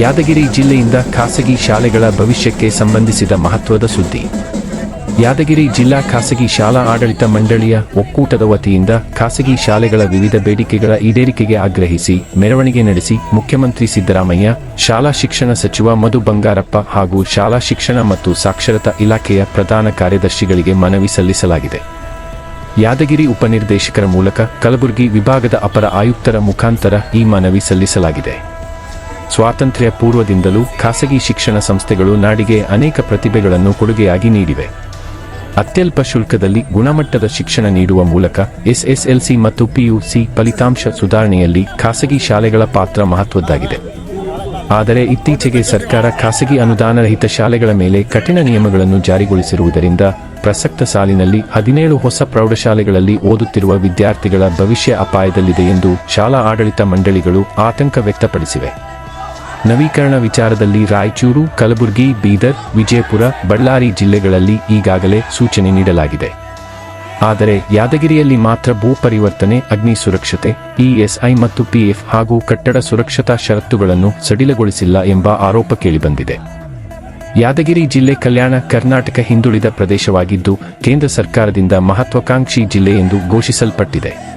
ಯಾದಗಿರಿ ಜಿಲ್ಲೆಯಿಂದ ಖಾಸಗಿ ಶಾಲೆಗಳ ಭವಿಷ್ಯಕ್ಕೆ ಸಂಬಂಧಿಸಿದ ಮಹತ್ವದ ಸುದ್ದಿ. ಯಾದಗಿರಿ ಜಿಲ್ಲಾ ಖಾಸಗಿ ಶಾಲಾ ಆಡಳಿತ ಮಂಡಳಿಯ ಒಕ್ಕೂಟದ ವತಿಯಿಂದ ಖಾಸಗಿ ಶಾಲೆಗಳ ವಿವಿಧ ಬೇಡಿಕೆಗಳ ಈಡೇರಿಕೆಗೆ ಆಗ್ರಹಿಸಿ ಮೆರವಣಿಗೆ ನಡೆಸಿ ಮುಖ್ಯಮಂತ್ರಿ ಸಿದ್ದರಾಮಯ್ಯ, ಶಾಲಾ ಶಿಕ್ಷಣ ಸಚಿವ ಮಧು ಬಂಗಾರಪ್ಪ ಹಾಗೂ ಶಾಲಾ ಶಿಕ್ಷಣ ಮತ್ತು ಸಾಕ್ಷರತಾ ಇಲಾಖೆಯ ಪ್ರಧಾನ ಕಾರ್ಯದರ್ಶಿಗಳಿಗೆ ಮನವಿ ಸಲ್ಲಿಸಲಾಗಿದೆ. ಯಾದಗಿರಿ ಉಪನಿರ್ದೇಶಕರ ಮೂಲಕ ಕಲಬುರಗಿ ವಿಭಾಗದ ಅಪರ ಆಯುಕ್ತರ ಮುಖಾಂತರ ಈ ಮನವಿ ಸಲ್ಲಿಸಲಾಗಿದೆ. ಸ್ವಾತಂತ್ರ್ಯ ಪೂರ್ವದಿಂದಲೂ ಖಾಸಗಿ ಶಿಕ್ಷಣ ಸಂಸ್ಥೆಗಳು ನಾಡಿಗೆ ಅನೇಕ ಪ್ರತಿಭೆಗಳನ್ನು ಕೊಡುಗೆಯಾಗಿ ನೀಡಿವೆ. ಅತ್ಯಲ್ಪ ಶುಲ್ಕದಲ್ಲಿ ಗುಣಮಟ್ಟದ ಶಿಕ್ಷಣ ನೀಡುವ ಮೂಲಕ ಎಸ್ಎಸ್ಎಲ್ಸಿ ಮತ್ತು ಪಿಯುಸಿ ಫಲಿತಾಂಶ ಸುಧಾರಣೆಯಲ್ಲಿ ಖಾಸಗಿ ಶಾಲೆಗಳ ಪಾತ್ರ ಮಹತ್ವದ್ದಾಗಿದೆ. ಆದರೆ ಇತ್ತೀಚೆಗೆ ಸರ್ಕಾರ ಖಾಸಗಿ ಅನುದಾನರಹಿತ ಶಾಲೆಗಳ ಮೇಲೆ ಕಠಿಣ ನಿಯಮಗಳನ್ನು ಜಾರಿಗೊಳಿಸಿರುವುದರಿಂದ ಪ್ರಸಕ್ತ ಸಾಲಿನಲ್ಲಿ ಹದಿನೇಳು ಹೊಸ ಪ್ರೌಢಶಾಲೆಗಳಲ್ಲಿ ಓದುತ್ತಿರುವ ವಿದ್ಯಾರ್ಥಿಗಳ ಭವಿಷ್ಯ ಅಪಾಯದಲ್ಲಿದೆ ಎಂದು ಶಾಲಾ ಆಡಳಿತ ಮಂಡಳಿಗಳು ಆತಂಕ ವ್ಯಕ್ತಪಡಿಸಿವೆ. ನವೀಕರಣ ವಿಚಾರದಲ್ಲಿ ರಾಯಚೂರು, ಕಲಬುರಗಿ, ಬೀದರ್, ವಿಜಯಪುರ, ಬಳ್ಳಾರಿ ಜಿಲ್ಲೆಗಳಲ್ಲಿ ಈಗಾಗಲೇ ಸೂಚನೆ ನೀಡಲಾಗಿದೆ. ಆದರೆ ಯಾದಗಿರಿಯಲ್ಲಿ ಮಾತ್ರ ಭೂ ಪರಿವರ್ತನೆ, ಅಗ್ನಿ ಸುರಕ್ಷತೆ ಇಎಸ್ಐ ಮತ್ತು ಪಿಎಫ್ ಹಾಗೂ ಕಟ್ಟಡ ಸುರಕ್ಷತಾ ಷರತ್ತುಗಳನ್ನು ಸಡಿಲಗೊಳಿಸಿಲ್ಲ ಎಂಬ ಆರೋಪ ಕೇಳಿಬಂದಿದೆ. ಯಾದಗಿರಿ ಜಿಲ್ಲೆ ಕಲ್ಯಾಣ ಕರ್ನಾಟಕ ಹಿಂದುಳಿದ ಪ್ರದೇಶವಾಗಿದ್ದು, ಕೇಂದ್ರ ಸರ್ಕಾರದಿಂದ ಮಹತ್ವಾಕಾಂಕ್ಷಿ ಜಿಲ್ಲೆ ಎಂದು ಘೋಷಿಸಲ್ಪಟ್ಟಿದೆ.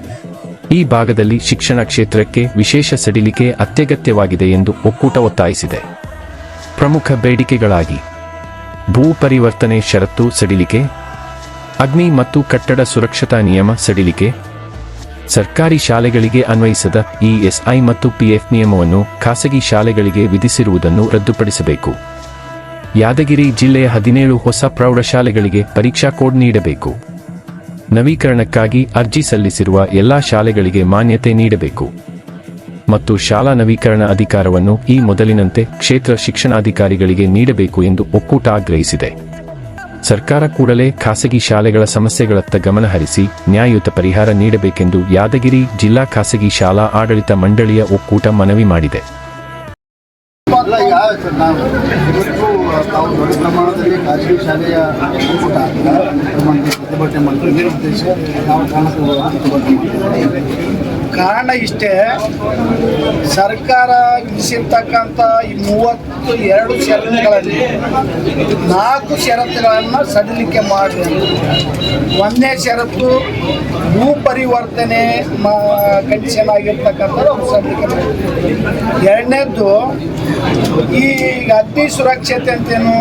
ಈ ಭಾಗದಲ್ಲಿ ಶಿಕ್ಷಣ ಕ್ಷೇತ್ರಕ್ಕೆ ವಿಶೇಷ ಸಡಿಲಿಕೆ ಅತ್ಯಗತ್ಯವಾಗಿದೆ ಎಂದು ಒಕ್ಕೂಟ ಒತ್ತಾಯಿಸಿದೆ. ಪ್ರಮುಖ ಬೇಡಿಕೆಗಳಾಗಿ ಭೂ ಪರಿವರ್ತನೆ ಷರತ್ತು ಸಡಿಲಿಕೆ, ಅಗ್ನಿ ಮತ್ತು ಕಟ್ಟಡ ಸುರಕ್ಷತಾ ನಿಯಮ ಸಡಿಲಿಕೆ, ಸರ್ಕಾರಿ ಶಾಲೆಗಳಿಗೆ ಅನ್ವಯಿಸದ ಇಎಸ್ಐ ಮತ್ತು ಪಿಎಫ್ ನಿಯಮವನ್ನು ಖಾಸಗಿ ಶಾಲೆಗಳಿಗೆ ವಿಧಿಸಿರುವುದನ್ನು ರದ್ದುಪಡಿಸಬೇಕು. ಯಾದಗಿರಿ ಜಿಲ್ಲೆಯ ಹದಿನೇಳು ಹೊಸ ಪ್ರೌಢಶಾಲೆಗಳಿಗೆ ಪರೀಕ್ಷಾ ಕೋಡ್ ನೀಡಬೇಕು. ನವೀಕರಣಕ್ಕಾಗಿ ಅರ್ಜಿ ಸಲ್ಲಿಸಿರುವ ಎಲ್ಲಾ ಶಾಲೆಗಳಿಗೆ ಮಾನ್ಯತೆ ನೀಡಬೇಕು. ಮತ್ತು ಶಾಲಾ ನವೀಕರಣ ಅಧಿಕಾರವನ್ನು ಈ ಮೊದಲಿನಂತೆ ಕ್ಷೇತ್ರ ಶಿಕ್ಷಣಾಧಿಕಾರಿಗಳಿಗೆ ನೀಡಬೇಕು ಎಂದು ಒಕ್ಕೂಟ ಆಗ್ರಹಿಸಿದೆ. ಸರ್ಕಾರ ಕೂಡಲೇ ಖಾಸಗಿ ಶಾಲೆಗಳ ಸಮಸ್ಯೆಗಳತ್ತ ಗಮನಹರಿಸಿ ನ್ಯಾಯಯುತ ಪರಿಹಾರ ನೀಡಬೇಕೆಂದು ಯಾದಗಿರಿ ಜಿಲ್ಲಾ ಖಾಸಗಿ ಶಾಲಾ ಆಡಳಿತ ಮಂಡಳಿಯ ಒಕ್ಕೂಟ ಮನವಿ ಮಾಡಿದೆ. ತಾವು ದೊಡ್ಡ ಪ್ರಮಾಣದಲ್ಲಿ ಖಾಸಗಿ ಶಾಲೆಯ ಒಕ್ಕೂಟ ಪ್ರಮಾಣದಲ್ಲಿ ಪ್ರತಿಭಟನೆ ಇದೇ ಉದ್ದೇಶ ನಾವು ಪ್ರತಿಭಟನೆ ಕಾರಣ ಇಷ್ಟೇ, ಸರ್ಕಾರ ವಿಧಿಸಿರ್ತಕ್ಕಂಥ ಈ ಮೂವತ್ತು ಎರಡು ಷರತ್ತುಗಳಲ್ಲಿ ನಾಲ್ಕು ಷರತ್ತುಗಳನ್ನು ಸಡಿಲಿಕೆ ಮಾಡಿ ಒಂದನೇ ಷರತ್ತು ಭೂ ಪರಿವರ್ತನೆ ಕಂಡೀಷನ್ ಆಗಿರ್ತಕ್ಕಂಥದ್ದು ಅವ್ರು ಸಡಿಲಿಕೆ ಮಾಡಿ ಎರಡನೇದ್ದು, ಈ ಅಗ್ನಿ ಸುರಕ್ಷತೆ ಅಂತೇನು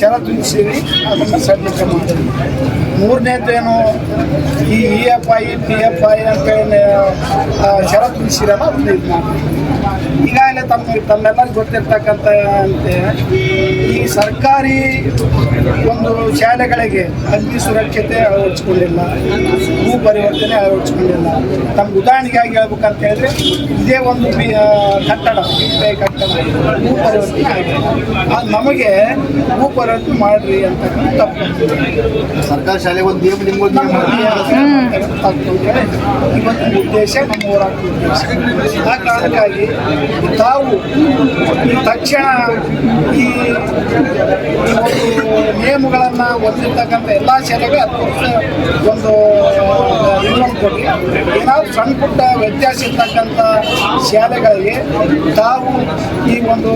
ಷರತ್ತು ವಿಧಿಸಿರಿ ಅದನ್ನು ಸಡಿಲಿಕೆ ಮಾಡಿ ಮೂರನೇದ್ದೇನು ಈ E F I P F I ಅಂತೇಳಿ ಷರತ್ತು ವಿಧಿಸಿರಲ್ಲ ಅದನ್ನ ಇದು ಈಗಾಗಲೇ ತಮ್ಮ ತಮ್ಮೆಲ್ಲರಿಗೂ ಗೊತ್ತಿರ್ತಕ್ಕಂಥ ಈ ಸರ್ಕಾರಿ ಒಂದು ಶಾಲೆಗಳಿಗೆ ಅಗ್ನಿ ಸುರಕ್ಷತೆ ಅಳವಡಿಸ್ಕೊಂಡಿಲ್ಲ. ಭೂ ಪರಿವರ್ತನೆ ಅಳವಡಿಸ್ಕೊಂಡಿಲ್ಲ. ತಮ್ಗೆ ಉದಾಹರಣೆಗಾಗಿ ಹೇಳ್ಬೇಕಂತ ಹೇಳಿದ್ರೆ ಇದೇ ಒಂದು ಕಟ್ಟಡ ಕಟ್ಟಡ ಭೂ ಪರಿವರ್ತನೆ ಆಗಿಲ್ಲ ಅದು ನಮಗೆ ಭೂ ಪರಿವರ್ತನೆ ಮಾಡ್ರಿ ಅಂತ ತಪ್ಪು. ಸರ್ಕಾರ ಶಾಲೆ ಒಂದು ನಿಯಮ ನಿಮ್ಗೊಂದು ನಿಯಮ ಇವತ್ತು ಉದ್ದೇಶ ನಮ್ಮ ಹೋರಾಟ ಉದ್ದೇಶ. ಆ ಕಾರಣಕ್ಕಾಗಿ ತಾವು ತಕ್ಷಣ ಈ ಒಂದು ಒಂದು ನಿಯಮಗಳನ್ನು ಹೊಂದಿರ್ತಕ್ಕಂಥ ಎಲ್ಲ ಶಾಲೆಗೆ ಹತ್ತು ವರ್ಷ ಒಂದು ರಿನ್ಯೂವಲ್ ಕೊಡಿ ಏನಾದ್ರು ಸಣ್ಣ ಪುಟ್ಟ ವ್ಯತ್ಯಾಸ ಇರ್ತಕ್ಕಂಥ ಶಾಲೆಗಳಿಗೆ ತಾವು ಈ ಒಂದು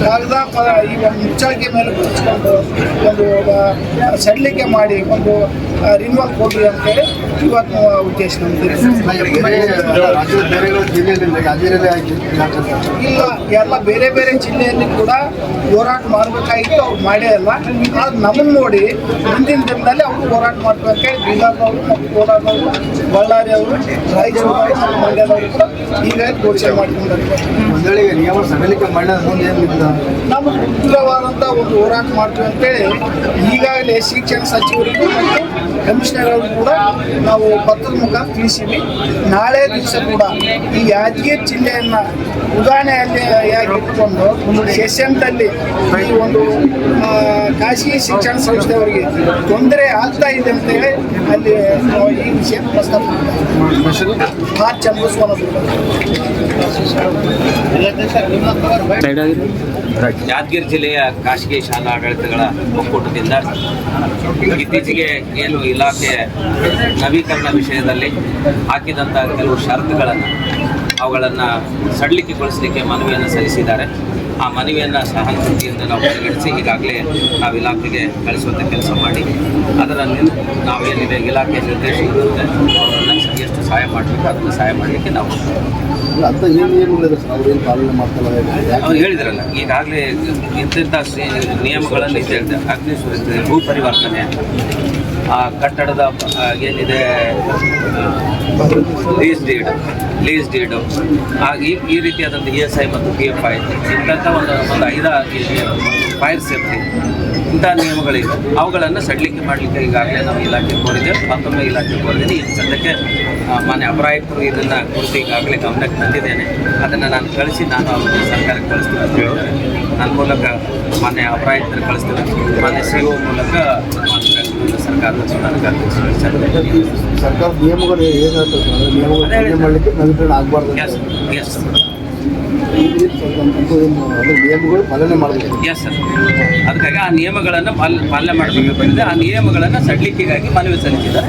ಕಾಗದ ಈ ಒಂದು ಮುಚ್ಚಳಿಕೆ ಮೇಲೆ ಕುರಿಸ್ಕೊಂಡು ಒಂದು ಸಡ್ಲಿಕೆ ಮಾಡಿ ಒಂದು ರಿನ್ಯೂವಲ್ ಕೊಡಿ ಅಂತೇಳಿ ಇವತ್ತು ಉದ್ದೇಶ ಇಲ್ಲ ಎಲ್ಲ ಬೇರೆ ಬೇರೆ ಜಿಲ್ಲೆಯಲ್ಲಿ ಕೂಡ ಹೋರಾಟ ಮಾಡಬೇಕಾಗಿತ್ತು ಅವ್ರು ಮಾಡೇ ಅಲ್ಲ ಆದ್ರೆ ನಮ್ಮನ್ನು ನೋಡಿ ಮುಂದಿನ ದಿನದಲ್ಲಿ ಅವರು ಹೋರಾಟ ಮಾಡ್ಬೇಕಂತೇಳಿ ಬೀದರ್ನವರು ಮತ್ತು ಕೋಲಾರದವರು ಬಳ್ಳಾರಿ ಅವರು ರಾಯಚೂರು ಮತ್ತು ಮಂಡ್ಯದವರು ಕೂಡ ಈಗ ಘೋಷಣೆ ಮಾಡಿಕೊಂಡಿದ್ದಾರೆ ನಮ್ಮ ನಿಯಮ ಸಡಿಲಿಕೆ ಮಾಡಿದ ಮುಂದೆ ಏನಿಲ್ಲ ನಾವು ಉಗ್ರವಾದಂಥ ಒಂದು ಹೋರಾಟ ಮಾಡ್ತೀವಿ ಅಂತೇಳಿ ಈಗಾಗಲೇ ಶಿಕ್ಷಣ ಸಚಿವರಿಗೂ ಮತ್ತು ಕಮಿಷನರ್ ಕೂಡ ನಾವು ಪತ್ರದ ಮುಖಾಂತರ ತಿಳಿಸಿವಿ ನಾಳೆ ದಿವಸ ಕೂಡ ಈ ಯಾದಗಿರಿ ಜಿಲ್ಲೆಯನ್ನು ಉದಾಹರಣೆಯಲ್ಲಿ ಯಾಕೆ ಇಟ್ಕೊಂಡು ಸೆಷನ್ದಲ್ಲಿ ಈ ಒಂದು ಖಾಸಗಿ ಶಿಕ್ಷಣ ಸಂಸ್ಥೆಯವರಿಗೆ ತೊಂದರೆ ಆಗ್ತಾ ಇದೆ ಅಲ್ಲಿ ಈ ವಿಷಯ ಪ್ರಸ್ತಾಪ ಮಾರ್ಚ್ ಯಾದಗಿರಿ ಜಿಲ್ಲೆಯ ಖಾಸಗಿ ಶಾಲಾ ಆಡಳಿತಗಳ ಒಕ್ಕೂಟದಿಂದ ಇತ್ತೀಚೆಗೆ ಏನು ಇಲಾಖೆ ನವೀಕರಣ ವಿಷಯದಲ್ಲಿ ಹಾಕಿದಂಥ ಕೆಲವು ಷರತ್ತುಗಳನ್ನು ಅವುಗಳನ್ನು ಸಡಿಲಿಕೆಗೊಳಿಸಲಿಕ್ಕೆ ಮನವಿಯನ್ನು ಸಲ್ಲಿಸಿದ್ದಾರೆ. ಆ ಮನವಿಯನ್ನು ಸಹಾನುಭೂತಿಯಿಂದ ನಾವು ಪರಿಗಣಿಸಿ ಈಗಾಗಲೇ ನಾವು ಇಲಾಖೆಗೆ ಕಳಿಸುವಂಥ ಕೆಲಸ ಮಾಡಿ ಅದರ ನಾವು ನಾವೇನಿದೆ ಇಲಾಖೆ ನಿರ್ದೇಶಕರಂತೆ ಅವರನ್ನು ಎಷ್ಟು ಸಹಾಯ ಮಾಡಬೇಕು ಅದನ್ನು ಸಹಾಯ ಮಾಡಲಿಕ್ಕೆ ನಾವು ಅಂತ ಅವ್ರು ಹೇಳಿದ್ರಲ್ಲ ಈಗಾಗಲೇ ಇಂತಿಂಥ ಇದು ಹೇಳಿದೆ ಅಗ್ನಿ ಸುರಕ್ಷತೆ ಭೂ ಪರಿವರ್ತನೆ ಆ ಕಟ್ಟಡದ ಏನಿದೆ ಲೀಸ್ ಡೀಡ್ ಲೀಸ್ ಡೀಡು ಈ ಈ ರೀತಿಯಾದಂಥ ಇ ಎಸ್ ಐ ಮತ್ತು ಪಿ ಎಫ್ ಐ ಇಂಥ ಒಂದು ಒಂದು ಐದಾರು ಫೈರ್ ಸೇಫ್ಟಿ ಇಂಥ ನಿಯಮಗಳಿವೆ. ಅವುಗಳನ್ನು ಸಡಿಲಿಕೆ ಮಾಡಲಿಕ್ಕೆ ಈಗಾಗಲೇ ನಾವು ಇಲಾಖೆ ಕೋರಿದೆ ಮತ್ತೊಮ್ಮೆ ಇಲಾಖೆ ಕೋರಿದ್ದೀನಿ. ಈಗ ಸದ್ಯಕ್ಕೆ ಮಾನ್ಯ ಅಪರಾಯಕರು ಇದನ್ನು ಕುರಿತು ಈಗಾಗಲೇ ಗಮನಕ್ಕೆ ತಂದಿದ್ದೇನೆ. ಅದನ್ನು ನಾನು ಕಳಿಸಿ ನಾನು ಅವರು ಸರ್ಕಾರಕ್ಕೆ ಕಳಿಸ್ತೀನಿ. ನನ್ನ ಮೂಲಕ ಮಾನ್ಯ ಅಪರಾಯಕರು ಕಳಿಸ್ತೀನಿ. ಮಾನ್ಯ ಸಿ ಒ ಮೂಲಕ ಸರ್ಕಾರದ ಪ್ರಧಾನ ಕಾರ್ಯದರ್ಶಿ ಸರ್ಕಾರ ನಿಯಮಗಳು ಏನು ಅಂದ್ರೆ ನಿಯಮಗಳು ಪಾಲನೆ ಮಾಡಲಿಕ್ಕೆ ನವೀಕರಣ ಆಗಬಾರ್ದು ನಿಯಮಗಳು ಪಾಲನೆ ಮಾಡಬೇಕು. ಎಸ್ ಸರ್ ಅದಕ್ಕಾಗಿ ಆ ನಿಯಮಗಳನ್ನು ಪಾಲ ಪಾಲನೆ ಮಾಡಬೇಕು ಬಂದಿದೆ ಆ ನಿಯಮಗಳನ್ನು ಸಡಿಲಿಕೆಗಾಗಿ ಮನವಿ ಸಲ್ಲಿಸಿದ್ದಾರೆ.